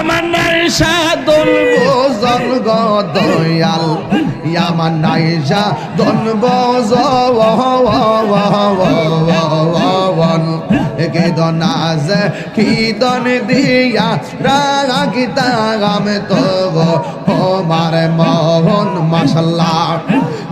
আমার নাই সাদল বোজন দয়াল। আমার নাই সাদল বোজন কে দনাজ, কি দন দিয়া রাগিতা গাম তো আমার মোহন মাসাল্লাহ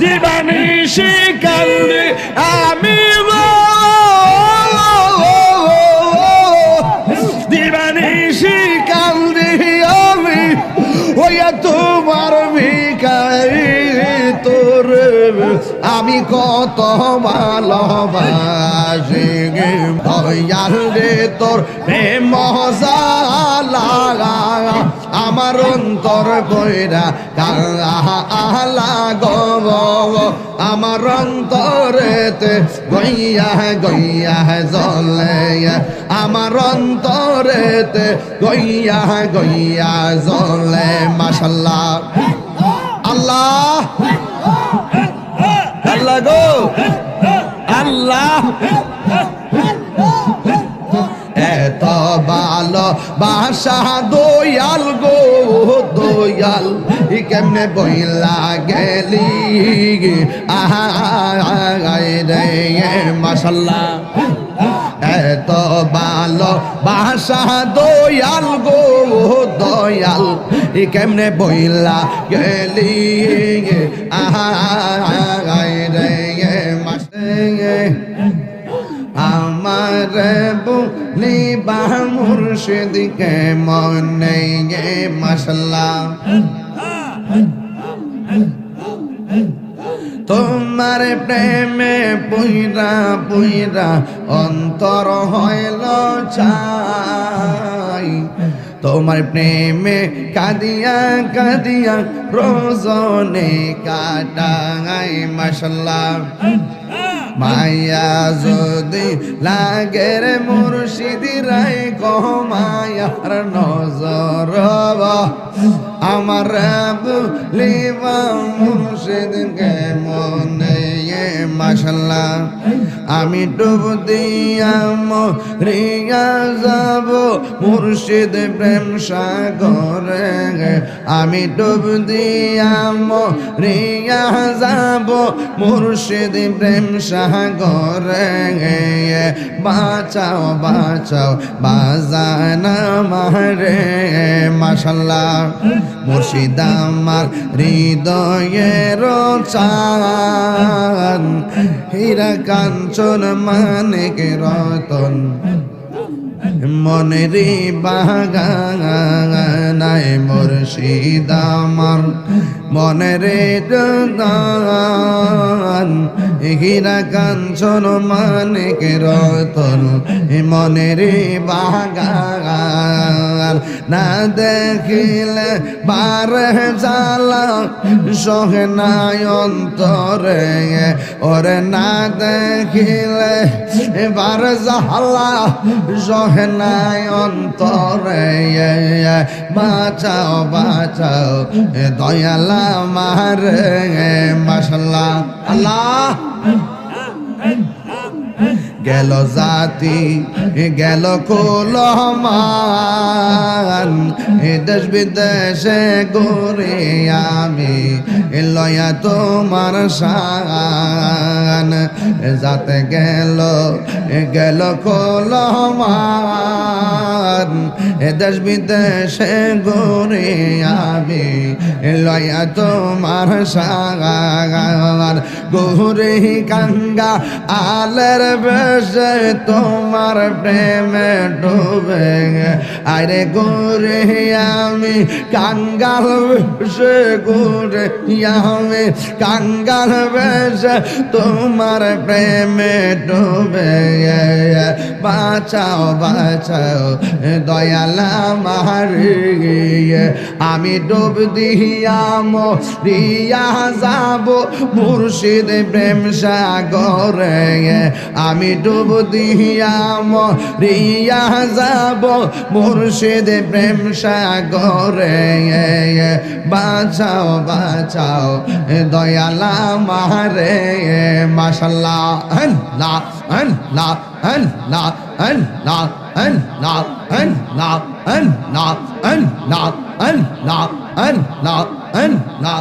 দিবানি শিকান্দি আমি তোমার ভিকারি তোর। আমি কত ভালোবাসি দয়াল রে তোর প্রেম মজা লাগা। আমার অন্তর কইরা কালা গো আমার অন্তরেতে গইয়া গইয়া জলে আমার অন্তরেতে গইয়া গইয়া জলে মাশাল্লাহ। আল্লাহ! আল্লাহ গো! আল্লাহ! ভালো বাসা দয়াল গো, দয়াল। ই কেমনে বইলা গেলি আহাই রে মাসাল্লাহ এত ভালো বাসা দয়াল গো, দয়াল। ই কেমনে বইলা গেলি আহাই রে মাসে আমার বলি বা মুর্শিদ কে মনে গে মশলা। তোমার প্রেমে পুইরা পুইরা অন্তর হইল চাই তোমার প্রেমে কাদিয়া কাদিয়া রোজনে কাটাই মশলা। মায়া যদি লাগের মুর্শিদি রাই কমায়ার নজর আমার লিবা মুর্শিদ কে মনে মাসাল্লাহ আমি ডুব দিয়াম রিয়া যাব মুর্শিদ প্রেম সাগরে। আমি ডুব দিয়া রিয়া যাব, মুর্শিদ প্রেম সাগরে বাঁচাও বাঁচাও, বাজানা মারে মাসাল্লাহ মুর্শিদ আমার হৃদয়ের চান হীরা কাঞ্চন মানিক রতন। মনেরি বাগানায় মুর্শিদ আমার। মনেরে দান হীরা কাঞ্চন মানিক রতন। মনের বাগান। না দেখিলে বারে জালা সহে ওরে না দেখিলে এবার জালা সহে নাই বাঁচাও বাঁচাও দয়ালা মারে মাসাল্লাহ আল্লাহ। গেল জাতি, গেল কোলমান এ দেশ বিদেশে ঘুরে আমি লয়া তোমার সান যাতে গেল গেল কোলমান এ দেশ বিদেশে ঘুরে আমি লয়া তোমার শান ঘুরে কাঙ্গা আলের বেশে তোমার প্রেমে ডুবে আরে গোরে আমি কাঙ্গাল বেশে গোরে আমি কাঙ্গাল বেশে তোমার প্রেমে ডুবে বাঁচাও বাঁচাও দয়ালা মারি আমি ডুব দিয়াম রিয়া যাব, মুর্শিদ প্রেম সাগরে আমি ডুব দিয়াম রিয়া যাব, মুর্শিদ প্রেম সাগরে বাঁচাও বাঁচাও, দয়ালা মারে মাসাল্লাহ আল্লাহ আল্লাহ আল্লাহ আল্লাহ। En na en na en na en na en na en na en na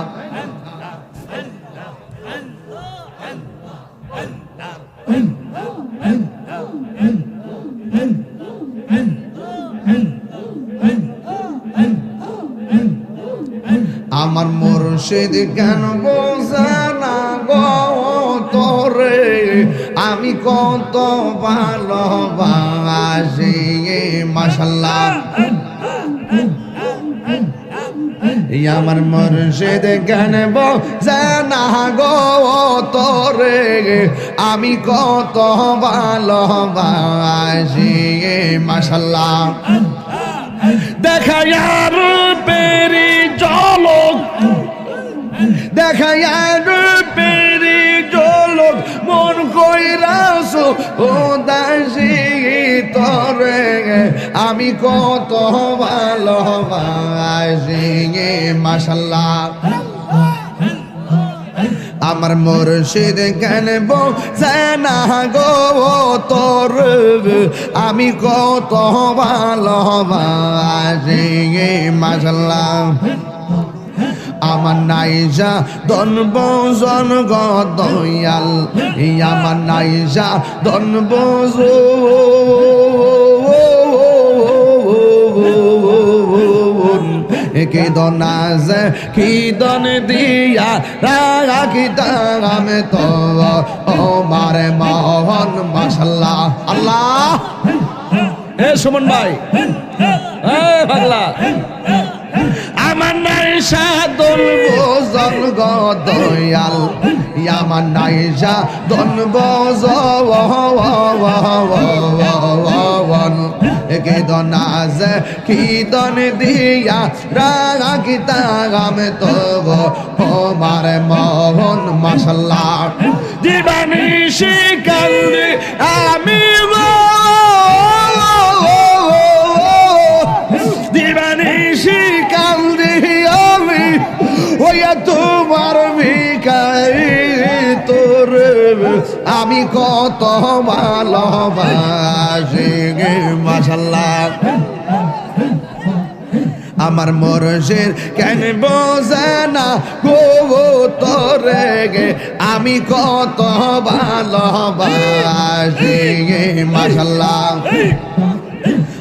আমার মুর্শিদ কেন বোঝানা আমি কত ভালোবাসি এই আমার মুর্শিদ কেন বোঝানা গো তোরে? আমি কত ভালোবাসি মাসাল্লাহ দেখা আর পেরি জলক দেখা কইরাস ও দাসি তরে আমি কত ভালোবাসি মাসাল্লাহ আমার মুর্শিদ কেন বোঝানা গো তোর? আমি কত ভালোবাসি মাসাল্লাহ আমার নাইজা দনব জন দয়াল। আমার নাইজা দনব কে দনাজ কি দন দিয়া, রাগা কি দামে তো। ও মারে মোহন, মাশাল্লাহ। আল্লাহ। এ সুমন ভাই। এ আমার নাই সাদল বোজন গো দয়াল আমার নাই সাদল বোজন কে দনাজ কি দন দিয়া রাগা কি তাগামে তো ও মারে মোহন মাশাল্লাহ দিবানি শিকান্দি আমি গো কত ভালোবাসি গে মাশাল্লাহ আমার মরশের কেন বোঝে না গো তোরে গে। আমি কত ভালোবাসি গে মাশাল্লাহ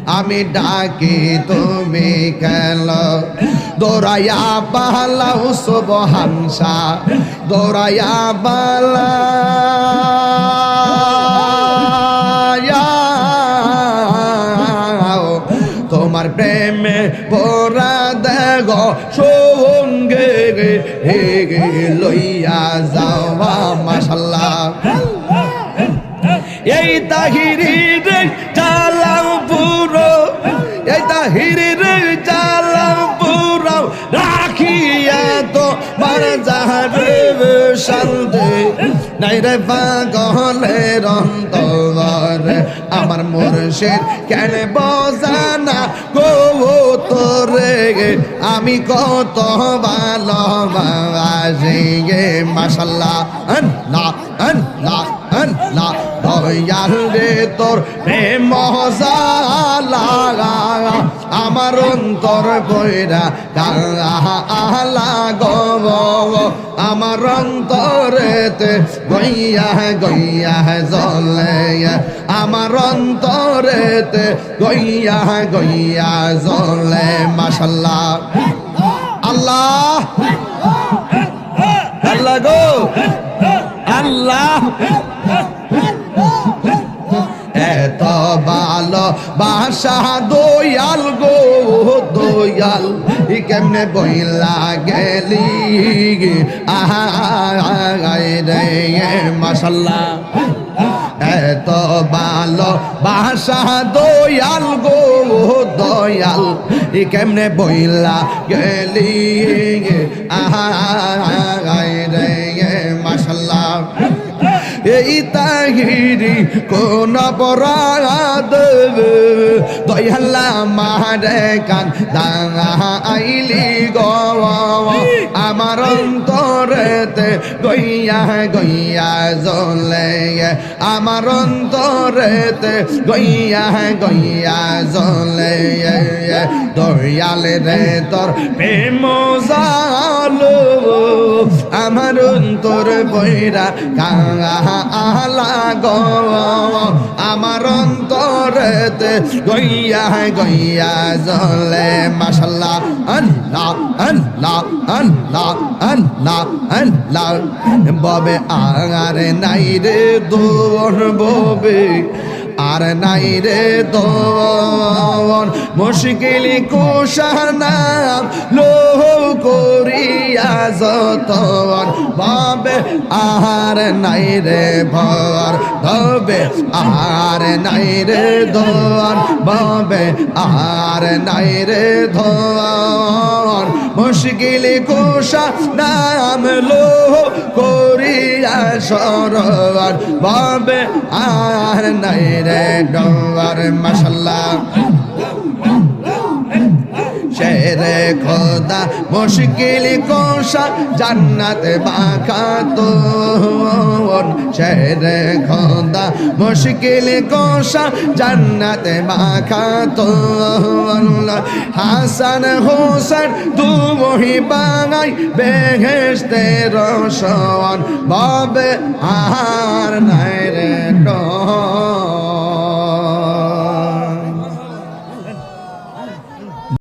আমি ডাকি, তুমি কেন? দৌড়াইয়া পালাও শুভ হামসা দৌড়াইয়া পালা তোমার প্রেমে পরা দেগ সঙ্গে গে হে গে লইয়া যাওয়া মাসাল্লাহ এই তাহিরি তো মার যাহারে শান্তি। নাই রে পাগলের অন্তরে, আমার মুর্শিদ কেন বজানা গো তোরে আমি কত ভালোবাসি গে। মাশাল্লাহ আন না আন না আন না দয়াল রে তোর প্রেম আমার অন্তর কইরা কালা গো আমার অন্তরেতে গইয়া গইয়া জলে আমার অন্তরেতে গইয়া গইয়া জলে মাশাল্লাহ। আল্লাহ। আল্লাহ গো। আল্লাহ। বাসা দয়াল গো, দয়াল। ই কেমনে বইলা গেলি আহাই রে মাসাল্লাহ এত ভালো বাসা দয়াল গো, দয়াল। ই কেমনে বইলা গেলি আহাই রে মাসাল্লাহ এই তাহিরি কোন অপরাধ? দয়াল্লা মারে কান দাঙা আইলি গ। আমার অন্তরেতে গইয়া গইয়া জলে আমার অন্তরেতে গইয়া গইয়া জলে দয়ালে রে তোর প্রেম জালো। আমার অন্তর বইরা কালা গো। আমার অন্তরেতে গইয়া গইয়া জলে মাশাল্লাহ, আল্লাহ আল্লাহ আল্লাহ আল্লাহ আল্লাহ। ববে আর নাই রে দোর ববে। আর নাই রে দোর মুশকিলি কুশানাম লোহ করিয়া যতন। বাবে আর নাই রে ভর ধবে আর নাই রে ধর বাবে আহার নাই রে ধর মুশকিলি কোষা নাম লোহ করিয়া সরোয়ার। বাবে আর নাই রে ডোয়ার মশাল্লাহ। শেরে খোদা, মুশকিল কোশা জান্নাত বাখাতো শেরে খোদা, মুশকিল কোশা জান্নাত বাখাতো হাসান হোসেন তু মহি বাঙাই বেহেস্তে রসন বাবে আর নাই